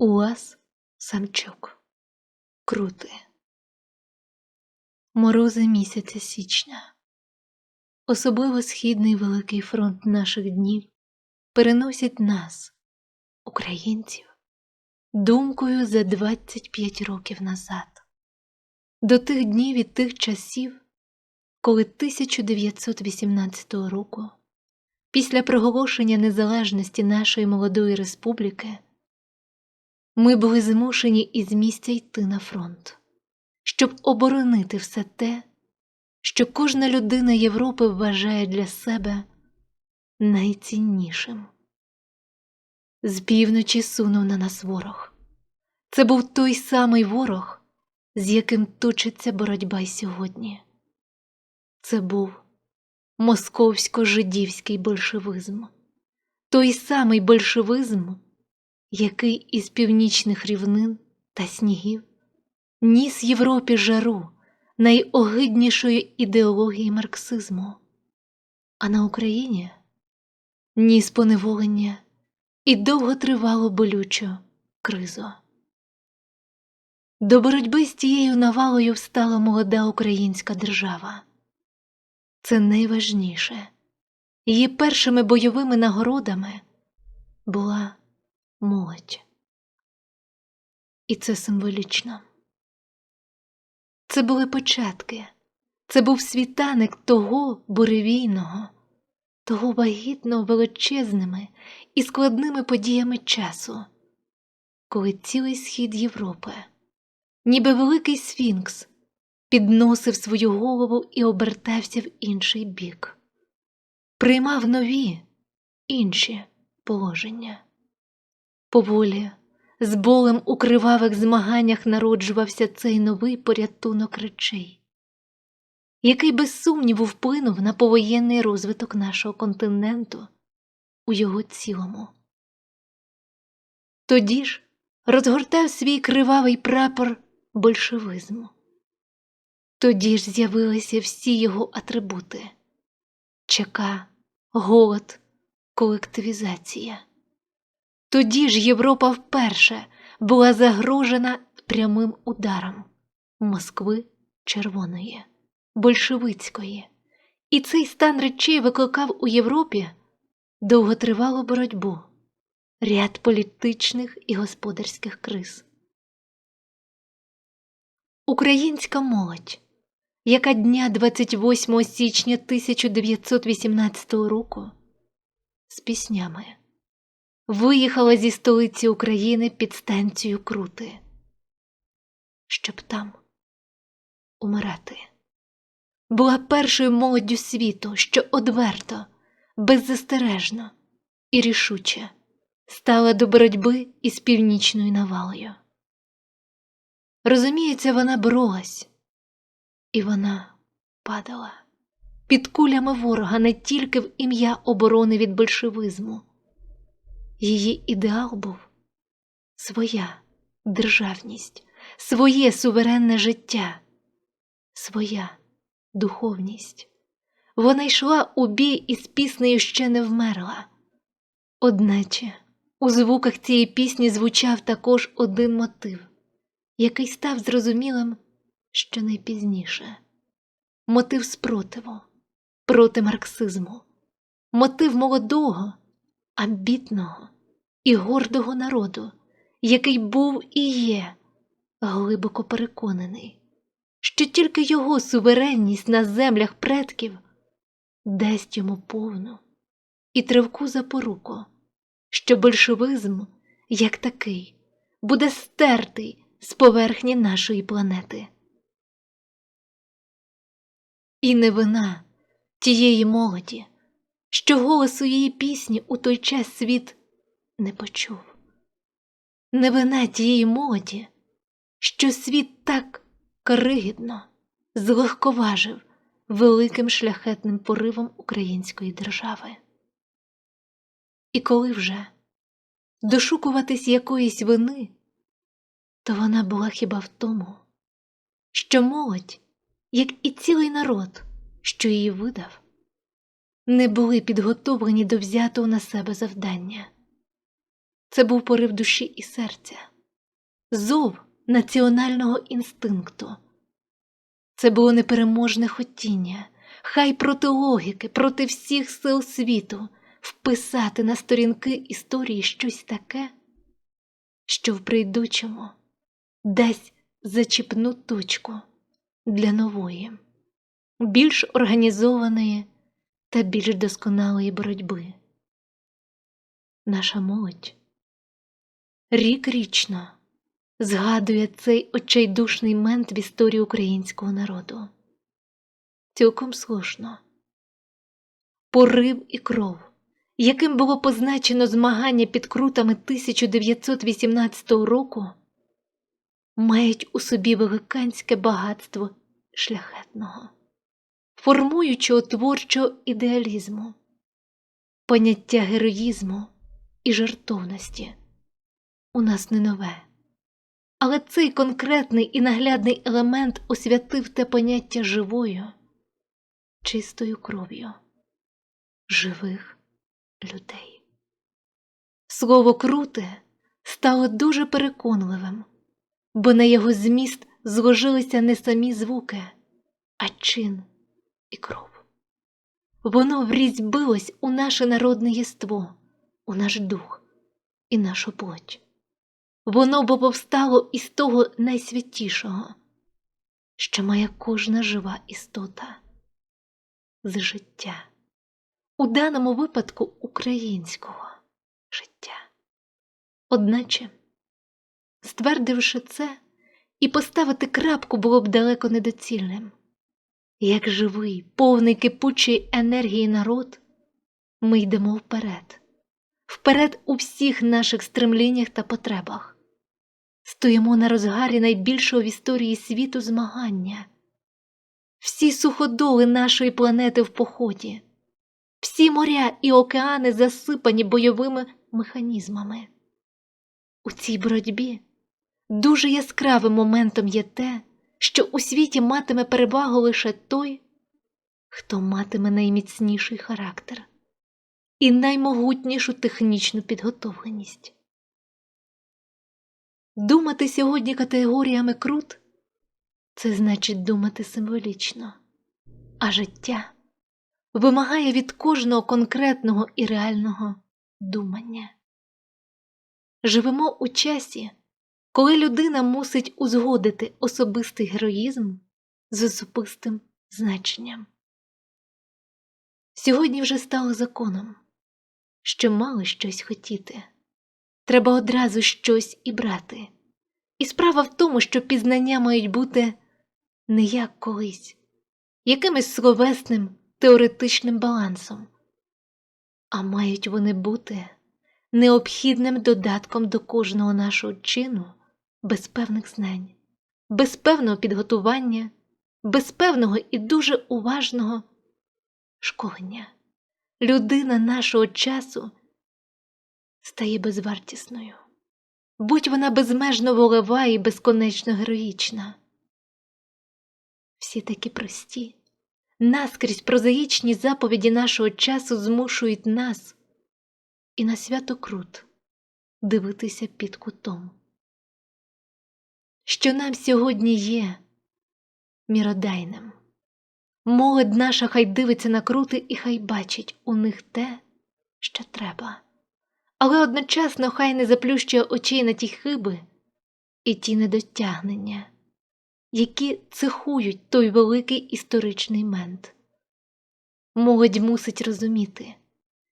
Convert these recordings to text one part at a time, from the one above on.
УАЗ Самчук. Крути. Морози місяця січня. Особливо східний великий фронт наших днів переносить нас, українців, думкою за 25 років назад, до тих днів і тих часів, коли 1918 року, після проголошення незалежності нашої молодої республіки, ми були змушені із місця йти на фронт, щоб оборонити все те, що кожна людина Європи вважає для себе найціннішим. З півночі сунув на нас ворог. Це був той самий ворог, з яким точиться боротьба й сьогодні. Це був московсько-жидівський большевизм, той самий большевизм, який із північних рівнин та снігів ніс Європі жару найогиднішої ідеології марксизму, а на Україні ніс поневолення і довготривалу болючу кризу. До боротьби з тією навалою встала молода українська держава. Це найважніше. Її першими бойовими нагородами була молодь. І це символічно. Це були початки, це був світаник того буревійного, того вагітно величезними і складними подіями часу, коли цілий схід Європи, ніби великий сфінкс, підносив свою голову і обертався в інший бік, приймав нові інші положення. Поволі, з болем у кривавих змаганнях народжувався цей новий порятунок речей, який без сумніву вплинув на повоєнний розвиток нашого континенту у його цілому. Тоді ж розгортав свій кривавий прапор большевизму. Тоді ж з'явилися всі його атрибути ЧК, голод, колективізація. Тоді ж Європа вперше була загрожена прямим ударом Москви Червоної, Большевицької, і цей стан речей викликав у Європі довготривалу боротьбу, ряд політичних і господарських криз. Українська молодь, яка дня 28 січня 1918 року з піснями виїхала зі столиці України під станцію Крути, щоб там умирати. Була першою молоддю світу, що одверто, беззастережно і рішуче стала до боротьби із північною навалою. Розуміється, вона боролась, і вона падала під кулями ворога не тільки в ім'я оборони від большевизму. Її ідеал був своя державність, своє суверенне життя, своя духовність. Вона йшла у бій із піснею ще не вмерла. Одначе у звуках цієї пісні звучав також один мотив, який став зрозумілим що найпізніше мотив спротиву проти марксизму, мотив молодого амбітного і гордого народу, який був і є глибоко переконаний, що тільки його суверенність на землях предків дасть йому повну і тривку запоруку, що большевизм, як такий, буде стертий з поверхні нашої планети. І не вина тієї молоді що голосу її пісні у той час світ не почув. Не вина тієї молоді, що світ так кригідно злегковажив великим шляхетним поривом української держави. І коли вже дошукуватись якоїсь вини, то вона була хіба в тому, що молодь, як і цілий народ, що її видав, не були підготовлені до взятого на себе завдання. Це був порив душі і серця, зов національного інстинкту. Це було непереможне хотіння, хай проти логіки, проти всіх сил світу вписати на сторінки історії щось таке, що в прийдучому дасть зачіпну точку для нової, більш організованої та більш досконалої боротьби. Наша молодь рік річно згадує цей очайдушний мент в історії українського народу. Цілком слушно. Порив і кров, яким було позначено змагання під крутами 1918 року, мають у собі великанське багатство шляхетного, формуючого творчого ідеалізму, поняття героїзму і жертовності у нас не нове. Але цей конкретний і наглядний елемент освятив те поняття живою, чистою кров'ю живих людей. Слово круте стало дуже переконливим, бо на його зміст зложилися не самі звуки, а чин і кров. Воно врізьбилось у наше народне єство, у наш дух і нашу плоть. Воно бо повстало із того найсвятішого, що має кожна жива істота з життя, у даному випадку українського життя. Одначе, ствердивши це, і поставити крапку було б далеко недоцільним. Як живий, повний кипучої енергії народ, ми йдемо вперед, вперед у всіх наших стремліннях та потребах. Стоїмо на розгарі найбільшого в історії світу змагання. Всі суходоли нашої планети в поході, всі моря і океани засипані бойовими механізмами. У цій боротьбі дуже яскравим моментом є те, що у світі матиме перевагу лише той, хто матиме найміцніший характер і наймогутнішу технічну підготовленість. Думати сьогодні категоріями крут це значить думати символічно, а життя вимагає від кожного конкретного і реального думання. Живемо у часі, коли людина мусить узгодити особистий героїзм з особистим значенням. Сьогодні вже стало законом, що мало щось хотіти. Треба одразу щось і брати. І справа в тому, що пізнання мають бути не як колись, якимось словесним теоретичним балансом, а мають вони бути необхідним додатком до кожного нашого чину без певних знань, без певного підготування, без певного і дуже уважного школення. Людина нашого часу стає безвартісною, будь вона безмежно волева і безконечно героїчна. Всі такі прості, наскрізь прозаїчні заповіді нашого часу змушують нас і на свято крут дивитися під кутом. Що нам сьогодні є міродайним. Молодь наша хай дивиться на крути і хай бачить у них те, що треба але одночасно хай не заплющує очей на ті хиби і ті недотягнення, які цехують той великий історичний мент. Молодь мусить розуміти,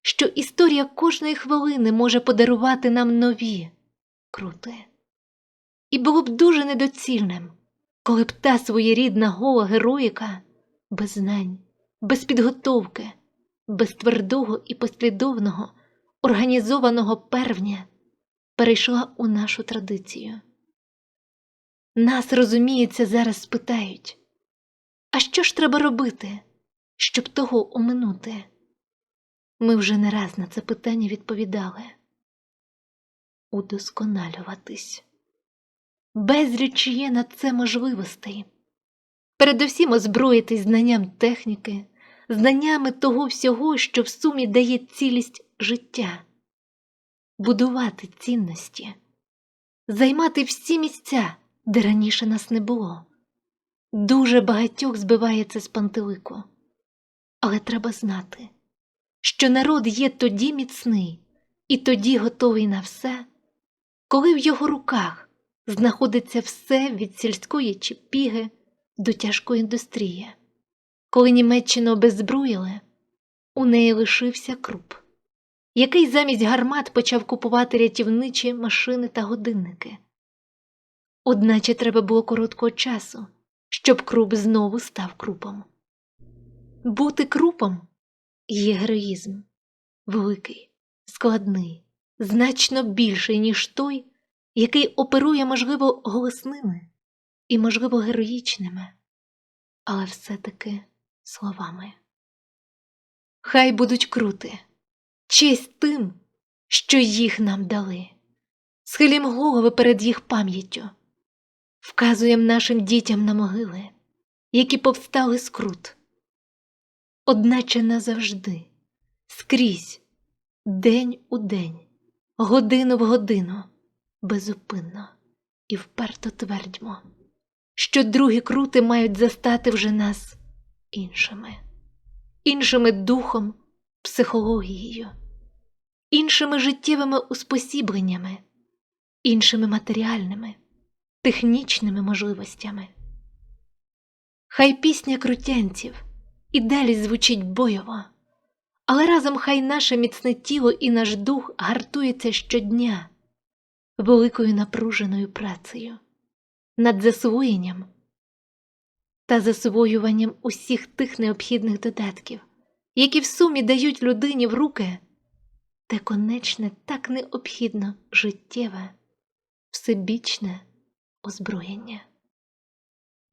що історія кожної хвилини може подарувати нам нові крути. І було б дуже недоцільним, коли б та своєрідна гола героїка без знань, без підготовки, без твердого і послідовного організованого первня перейшла у нашу традицію. Нас, розуміється, зараз спитають, а що ж треба робити, щоб того оминути? Ми вже не раз на це питання відповідали удосконалюватись. Безліч є на це можливостей. Передусім озброїтись знанням техніки, знаннями того всього, що в сумі дає цілість життя. будувати цінності, займати всі місця, де раніше нас не було. Дуже багатьох збиває це з пантелику. Але треба знати, що народ є тоді міцний і тоді готовий на все, коли в його руках знаходиться все від сільської чіпіги до тяжкої індустрії. Коли Німеччину обеззброїли, у неї лишився круп, який замість гармат почав купувати рятівничі машини та годинники. Одначе треба було короткого часу, щоб круп знову став крупом. Бути крупом є героїзм, великий, складний, значно більший, ніж той, який оперує, можливо, голосними і, можливо, героїчними, але все-таки словами. Хай будуть крути, честь тим, що їх нам дали, схилім голови перед їх пам'яттю, вказуєм нашим дітям на могили, які повстали з крут. Одначе назавжди, скрізь, день у день, годину в годину, безупинно і вперто твердьмо, що другі крути мають застати вже нас іншими, іншими духом, психологією, іншими життєвими успосібленнями, іншими матеріальними, технічними можливостями. Хай пісня крутянців і далі звучить бойово, але разом хай наше міцне тіло і наш дух гартується щодня великою напруженою працею над засвоєнням та засвоюванням усіх тих необхідних додатків, які в сумі дають людині в руки те конечне так необхідно життєве, всебічне озброєння.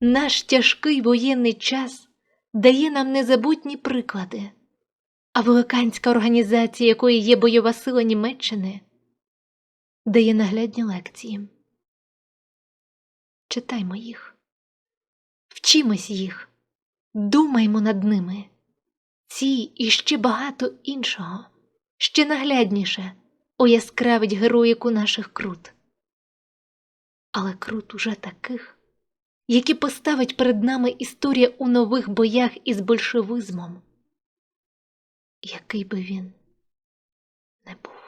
Наш тяжкий воєнний час дає нам незабутні приклади, а великанська організація, якої є бойова сила Німеччини, дає наглядні лекції. Читаймо їх, вчимось їх, думаймо над ними. Ці і ще багато іншого, ще наглядніше ояскравить героїку наших крут. Але крут уже таких, які поставить перед нами історія у нових боях із большевизмом, який би він не був.